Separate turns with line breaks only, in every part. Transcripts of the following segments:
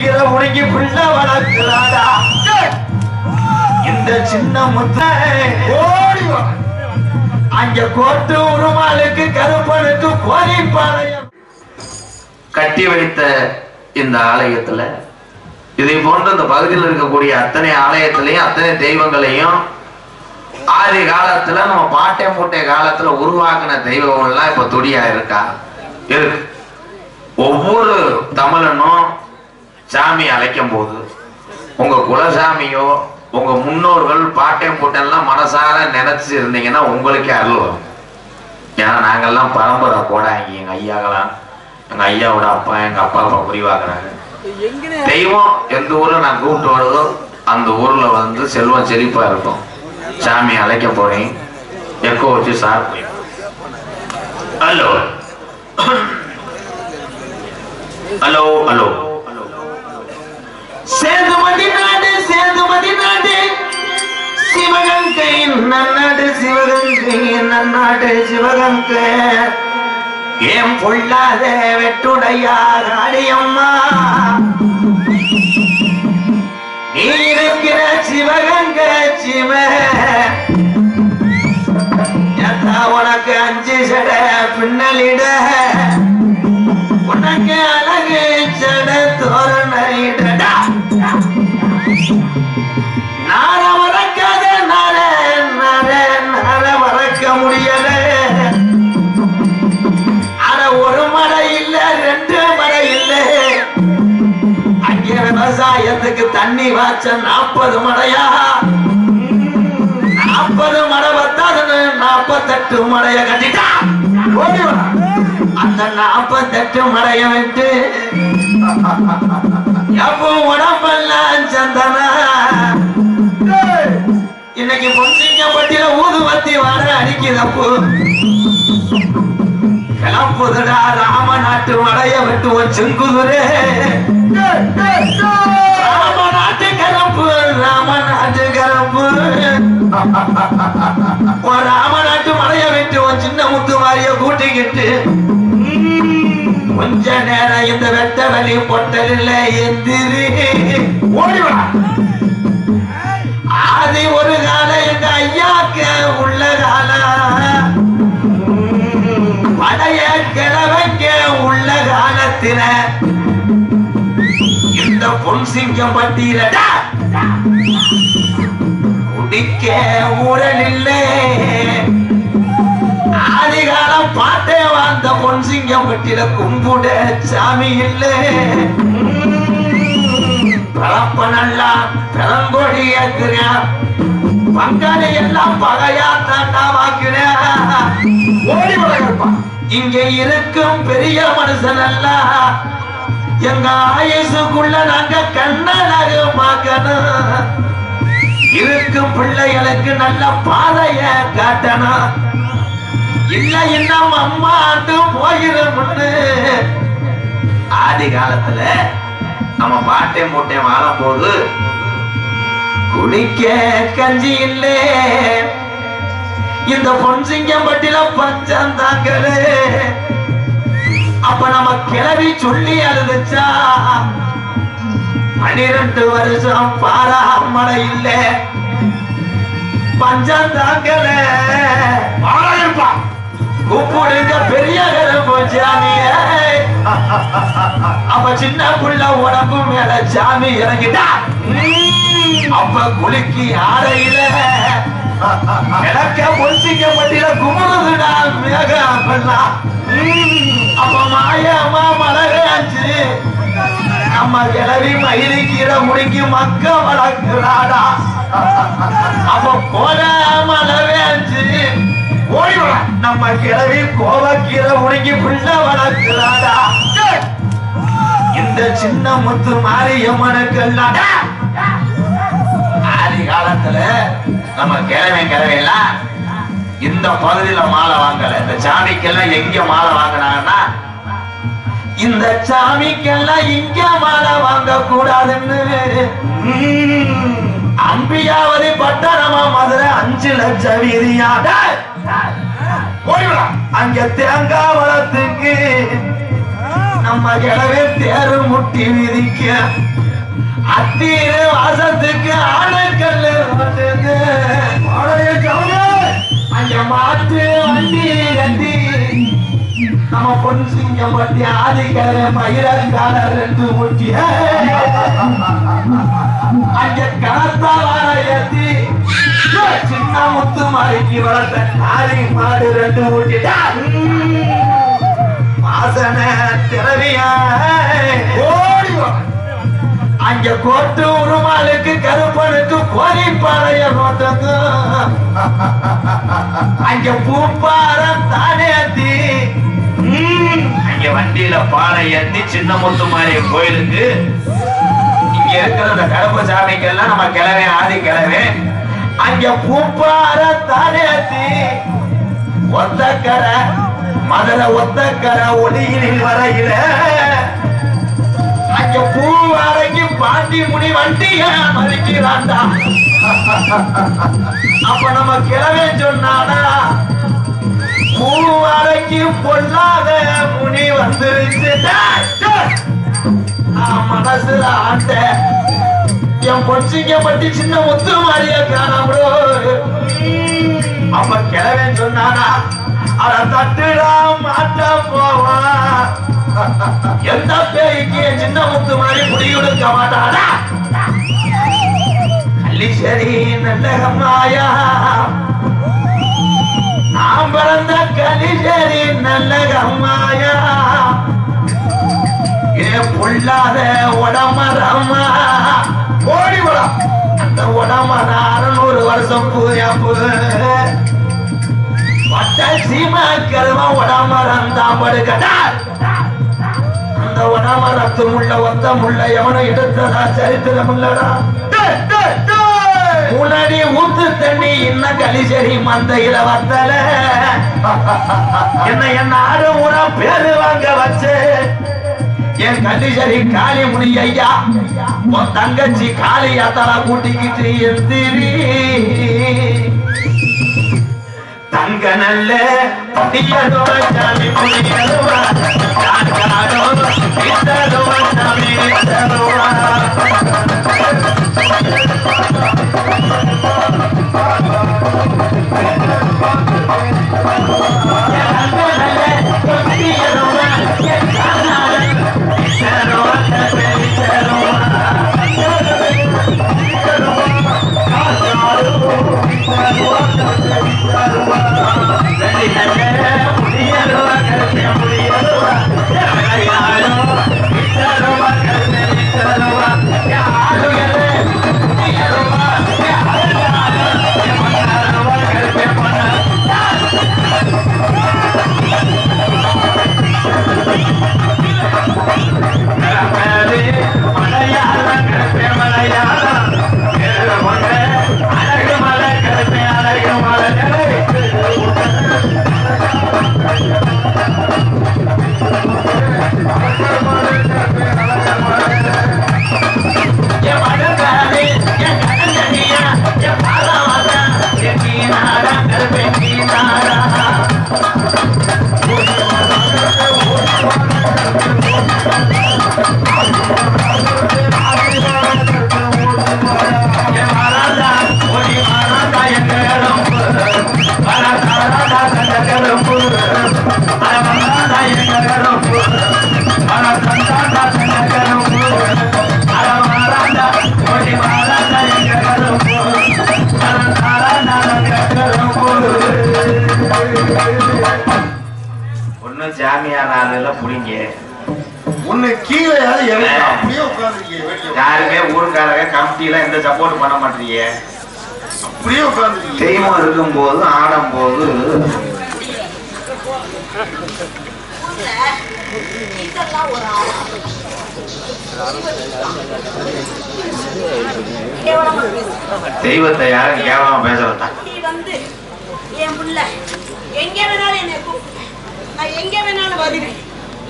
உனக்கு பிள்ளை வளர்க்கிறாடா இந்த சின்ன முத்த. அங்க கோட்டு உருமாளுக்கு கருப்பனுக்கு கோரிப்பாளையம்.
கட்டி வைத்த இந்த ஆலயத்துல இதை போன்ற இந்த பகுதியில் இருக்கக்கூடிய அத்தனை ஆலயத்திலையும் அத்தனை தெய்வங்களையும் ஆதி காலத்துல நம்ம பாட்டை மூட்டை காலத்துல உருவாக்கின தெய்வங்கள்லாம் இப்ப துடியா இருக்கா? இருக்கு. ஒவ்வொரு தமிழனும் சாமி அழைக்கும் போது உங்க குலசாமியோ உங்க முன்னோர்கள் பாட்டை மூட்டையெல்லாம் மனசார நினைச்சு இருந்தீங்கன்னா உங்களுக்கே அருள் வரும். ஏன்னா நாங்கெல்லாம் பரம்பரை கோடாங்கி எங்க ஐயாங்களாம் எங்க ஐயாவோட அப்பா எங்க அப்பா அப்பா புரிவாக்குறாங்க தெய்வம் எந்த ஊர்ல நான் கூப்பிட்டு வருதோ அந்த ஊர்ல வந்து செல்வம் செழிப்பா இருக்கும். சாமி அழைக்க போறேன் எக்கோ வச்சு sir hello. Hello hello.
Sethumathi நாடு சேதுமதி நாடு. சிவகங்கை நன்னாடு சிவகங்கை நன்னாடு சிவகங்கை. ஏன் பொல்லாத வெட்டுடையா காளியம்மா நீ இருக்கிற சிவகங்கை சிவ உனக்கு அஞ்சு சட பின்னலிட. உனக்கு அழகு சட தோரணைடா விவசாயத்துக்கு தண்ணி வாச்ச நாற்பது மடையா? நாற்பது மடை பத்தாதுன்னு நாற்பத்தெட்டு மடைய கட்டிட்டா? அந்த நாற்பத்தெட்டு மடைய விட்டு எப்போ உடம்பெல்லாம் சந்தனா? இன்னைக்கு பொன்சிங்கப்பட்டியில ஊதுவத்தி வாட அடிக்குதப்பு கிளம்புதுடா ராம நாட்டு மடைய விட்டு ஒரு செங்குதுரே. ஒரு ராம நாட்டு மலைய விட்டு ஒரு சின்ன முத்து மாறிய கூட்டிக்கிட்டு கொஞ்ச நேரம் இந்த வெட்ட வலி பொட்டலில் எந்திரி ஓடிவிடா அது ஒரு காலம் எங்க ஐயாக்கு உள்ள காலம் பழைய கிழவைக்க உள்ள காலத்தில இந்த பொன் சிங்கம் பட்டியலடா குடிக்க ஊரல் இல்லை ஆதிகாலம் பாட்டே வந்த பொன் சிங்கம் பட்டியல கும்புட சாமி இல்லை. பழப்ப நல்லா பெரங்கொடி ஏத்துறேன் பங்காளி எல்லாம் பகையா தாண்டா வாக்கினேன் ஓடி இங்க இருக்கும் பெரிய மனுஷன் எல்லாம் எங்க ஆயுசுக்குள்ள நாங்க கண்ணழகு பார்க்கணும் இருக்கும் பிள்ளைகளுக்கு நல்ல பாதைய காட்டணும். இல்ல இன்னும் அம்மாண்டு போயிருமுன்னு ஆதி காலத்துல நம்ம பாட்டை மூட்டை வாழும் போது குடிக்க கஞ்சி இல்லே. இந்த பொன்சிங்கம் பட்டில பஞ்சம் தாங்களே அப்ப நம்ம கிளவி சொல்லி அழுதுச்சா? பனிரெண்டு வருஷம் பாராமழை இல்ல பஞ்சம் தாங்கல கூப்பிடுங்க பெரிய சாமிய அப்ப சின்ன புள்ள உடம்பு மேல சாமி இறங்கிட்டா? அப்ப குலுக்கி ஆடையில. கிழக்க பொன்சிங்க பட்டியில குமுறுதுடா மேக அப்பெல்லாம் அப்ப மாயமா மலகாச்சு நம்ம கிளவி மயிலை கீரை முடிக்கி மக்க வளர்க்கிறாடா. அப்ப போல மலவேஞ்சு ஓடி நம்ம கிளவி கோவக்கீரை முடிக்கி பிள்ளை வளர்க்கிறாடா. இந்த சின்ன முத்து மாரியம்மனுக்கெல்லாம் ஆதி காலத்துல நம்ம கிழமை கிழமையெல்லாம் இந்த பகுதியில மாலை வாங்கல. இந்த சாமிக்கெல்லாம் எங்க மாலை வாங்கினாங்கன்னா இந்த சாமிக்கெல்லாம் இங்க மாலை வாங்க கூடாதுன்னு அம்பியாவது பட்டணமா மதுரை அஞ்சு லட்சம் வீதியாட அங்க தேங்காய் வளத்துக்கு நம்ம கிழவே தேரு முட்டி விதிக்க. அத்தீர வாசத்துக்கு ஆனக்கல்லு அங்க மாட்டு வண்டி கட்டி நம்ம பொன் சிங்கம் பட்டி ஆதிக்கிழமை பயிரங்கால ரெண்டு முட்டிய அங்க கனத்தா ஏத்தி சின்ன முத்து மாறிக்கு வளர்த்த நாரி மாடு ரெண்டு ஊட்டிட்டா வாசன திறவியா ஓடி அங்க கோட்டு உருமாளுக்கு கருப்பனுக்கு கோரி பாளைய நோட்டத்து அங்க பூப்பாரம் தானேத்தி இங்க வண்டியில பாறை ஏத்தி சின்ன முத்து மாதிரி கோயிலுக்கு. இங்க இருக்கிற இந்த கருப்பு சாமிக்கெல்லாம் நம்ம கிளவே ஆதி கிளவே அங்க பூப்பார தானேத்தி ஒத்தக்கரை மதுரை ஒத்தக்கரை ஒளியினில் வரையில. அங்க பூ வரைக்கு பாண்டி முனி வண்டிய மதிக்கிறான்டா அப்ப நம்ம கிளவே சொன்னாடா பூவரைக்கு பொல்லாத முனி வந்துருச்சு. மனசுல ஆண்ட என் பொச்சிங்க பத்தி சின்ன முத்து மாறிய காணாம அப்ப கிழவன் சொன்னானா அட தட்டுடா மாட்ட போவான் எந்த பேய்க்கு என் சின்ன முத்து மாதிரி முடியெடுக்க மாட்டானா? கள்ளிச்சேரி மாயா. நான் பிறந்த கலிச்சேரி நல்லகம்மாயா ஏ பொல்லாத உடமரமா ஓடி விடா அந்த உடமர அறுநூறு வருஷம் பூயாப்பு பட்ட சீமா கருவ உடமரம் தான் படுகடா அந்த உடமரத்து முள்ள ஒத்த முள்ள எவனும் எடுத்ததா சரித்திரம் இல்லடா டேய். முன்னாடி ஊத்து தண்ணி இன்ன கலிசரி மந்தையில வந்தல என்ன என்ன ஆறு ஊரா பேரு வாங்க வச்சு என் கண்டிஷரி காளி முனி ஐயா உன் தங்கச்சி காளி யாத்தரா கூட்டிக்கிட்டு எந்திரி தங்க நல்ல பட்டியதோ சாமி புரியலுவா சாமி இத்தலுவா ஒன்னும் ஜாமியார் ஆளுல புடிங்க
உன்னை கீழே அப்படியே உட்காந்துருக்கீங்க
யாருமே ஊருக்காரங்க கமிட்டில எந்த சப்போர்ட் பண்ண மாட்டீங்க.
அப்படியே உட்காந்துருக்கீங்க
தெய்வம் இருக்கும் போது. ஆடும். தெய்வத்தை யாரும் கேவலமா பேசுறதா
நீ வந்து என் புள்ள. எங்க வேணாலும் என்னை நான் எங்க வேணாலும் வருவேன்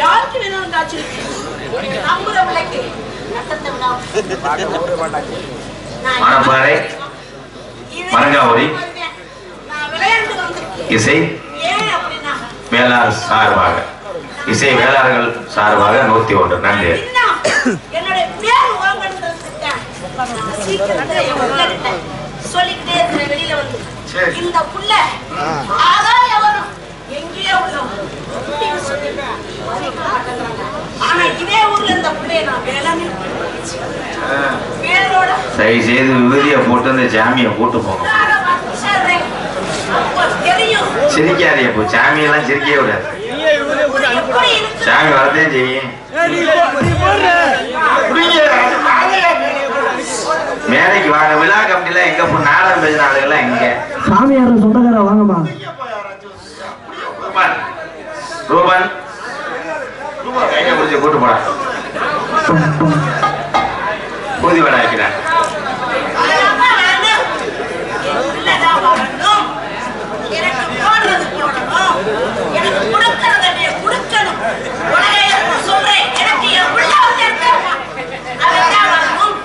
யாருக்கு வேணாலும் காய்ச்சல் நம்புற
மணப்பாறை,
வந்திருக்கேன்.
இசை சார்பாக. இசை வேளாளர்கள் சார்பாக நூத்தி ஒன்று. நன்றி.
சொல்லிக்கிட்டே வெளியில வந்து. இந்த புள்ள ஆதாய வரும் எங்கேயோ உள்ளவன் அப்படின்னு சொல்லி மதிக்க மாட்டேங்கிறாங்க. ஆனா இதே ஊர்ல இந்த புள்ளைய நான் வேளாண் பேரோட
தயவு செய்து விபூதியை போட்டு இந்த ஜாமியை போட்டு போங்க.
தெரியும்
சிரிக்காதே இப்போ சாமியெல்லாம் சிரிக்கவே விடாது சாமி வரதே செய்யும். மேடைக்கு வாங்க. விழா கமிட்டில எங்க போ நாடகம் பேசுற ஆளுகள்லாம் எங்க?
சாமியார் சொந்தக்கார வாங்கம்மா.
ரூபன் ரூபன் கையை பிடிச்சி கூட்டு போடா. பூதி வடை வைக்கிறேன்
அதனால வேணும். என் பிள்ளைதான் வரணும். எனக்கு போடுறது போடணும். எனக்கு கொடுக்கறத நீ கொடுக்கணும். உடனே நான் சொல்றேன். எனக்கு என் பிள்ளை வந்து எடுத்தாங்க. அவன்தான் வரணும்.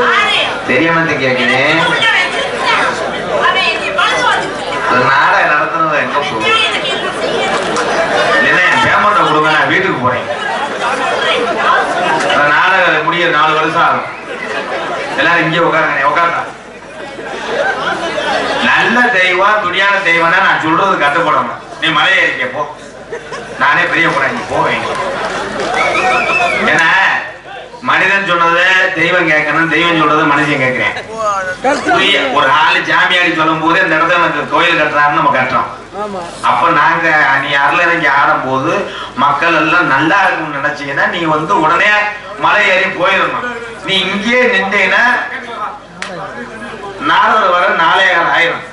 யாரு?
தெரியாம கேட்கிறேன்
எனக்கு உள்ளவன் இருக்கிறான். அவன் என்னை பழுது வந்துட்டு
அது நாடகம் நடத்துனது எங்க போகும்
இருக்கான். எனக்கு என்ன செய்யணும்?
இல்லைன்னா என் பேமெண்ட்டை கொடுங்க நான் வீட்டுக்கு போறேன்
சொல்றேன்.
அந்த நாடகம் முடிய நாலு வருஷம் ஆகும் எல்லாரும் இங்கே உட்காருங்க உட்காருங்க நல்ல தெய்வம் துணியான தெய்வம்னா நான் சொல்றது கட்டுப்படணும் நீ மலையை இருக்க போ. நானே பெரிய போறேன் நீ போவேன் ஏன்னா மனிதன் சொன்னதை தெய்வம் கேட்கணும் தெய்வம் சொல்றதை மனுஷன் கேட்கிறேன். புரிய ஒரு ஆளு ஜாமியாடி சொல்லும் போது இந்த இடத்துல எனக்கு கோயில் கட்டுறாருன்னு நம்ம கட்டுறோம். அப்ப நாங்க நீ அருள் இறங்கி ஆடும் போது மக்கள் எல்லாம் நல்லா இருக்கும்னு நினைச்சீங்கன்னா நீ வந்து உடனே மலை ஏறி போயிடணும். நீ இங்கேயே நின்றீங்கன்னா நாரதர் வர நாளே காலம் ஆயிரும்.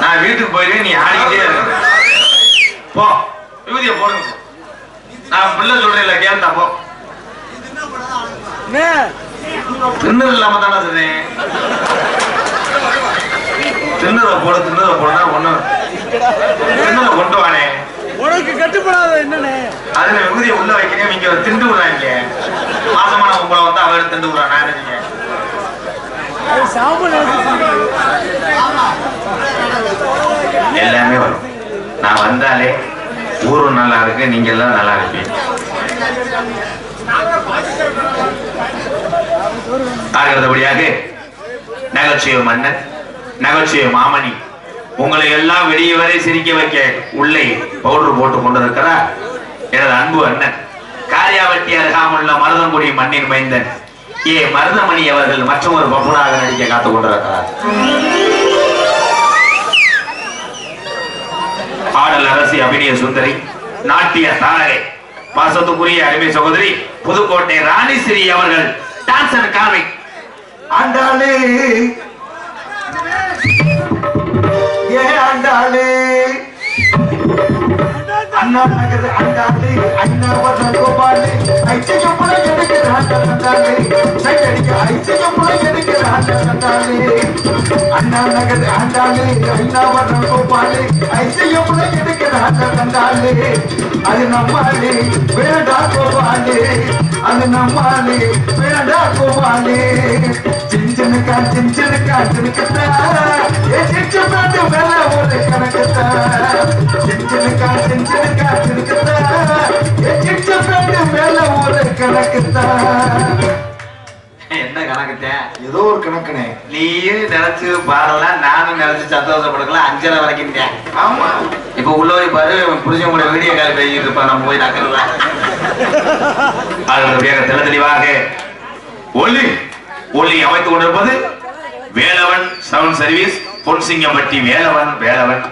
நான் வீட்டுக்கு போயிட்டு நீ ஆடிக்கிட்டே இருக்கணும் போ. விபூதியை போடுங்க. நான் பிள்ளை சொல்றேன் கேட்டா போ. திண்ணல் இல்லாம தானே சொன்னேன் திண்ணலை போடு திண்ணலை போடுனா ஒண்ணு. திண்ணலை கொண்டு வானே.
உனக்கு கட்டுப்படாத என்னண்ணே
அதுல விபூதியை உள்ள வைக்கிறேன் இங்க திண்டு விடுறாங்க மாசமான உங்களை வந்து அவர் திண்டு விடுறான் நான் எல்லாமே வரும். நான் வந்தாலே ஊரும் நல்லா இருக்கு நீங்க எல்லாம் நல்லா இருப்பீங்க. அடுத்தபடியாக நகைச்சுவை மன்னன் நகைச்சுவை மாமணி உங்களை எல்லாம் வெளியே வரை சிரிக்க வைக்க உள்ளே பவுடர் போட்டு கொண்டிருக்கிறார் எனது அன்பு அண்ணன். காரியாவட்டி அருகாமுள்ள மருதங்குடி மண்ணின் மைந்தன். ஏ மருதமணி அவர்கள் மற்றொரு பப்புனாக நடிக்க காத்துக் கொண்டிருக்கிறார். ஆடல் அரசி அபிநய சுந்தரி நாட்டிய தாரகை பாசத்துக்குரிய அருமை சகோதரி புதுக்கோட்டை ராணிஸ்ரீ அவர்கள் டான்ஸ் அண்ட் காமிக்
ஆண்டாளே ஏ ஆண்டாளே அண்ணா நகர் ஆண்டாளே அண்ணா வர்ற கோபாலே ஐசியம் புலை எடுக்கிறான் ஆண்டாளே சைடடிக்க ஐசியம் புலை எடுக்கிறான் ஆண்டாளே அண்ணா நகர் ஆண்டாளே அண்ணா வர்ற கோபாலே ஐசியம் புலை எடுக்கிறான் ஆண்டாளே அது நம்மாலே வேடா கோபாலே. அது சினுக்கத்தா ஏ சிச்சு பாட்டு மேல ஒரு கணக்கத்தா? சிஞ்சனுக்கா சிஞ்சனுக்கா சினுக்கத்தா ஏ சிச்சு பாட்டு மேல ஒரு கணக்கத்தா
என்ன கணக்குத்தேன்
ஏதோ ஒரு கணக்குனே.
நீயும் நினைச்சு பாடலாம் நானும் நினைச்சு சந்தோஷப்படுக்கலாம் அஞ்சரை வரைக்கும்.
ஆமா.
இப்ப உள்ள போய் பாரு புருஷன் கூட வீடியோ கால் பேசிட்டு இருப்பான் நம்ம போய் நக்கலாம் அதனுடைய தெளி தெளிவாக ஒளி ஒளி அமைத்துக் கொண்டிருப்பது வேலவன் சவுண்ட் சர்வீஸ் பொன்சிங்கம்பட்டி வேலவன் வேலவன்.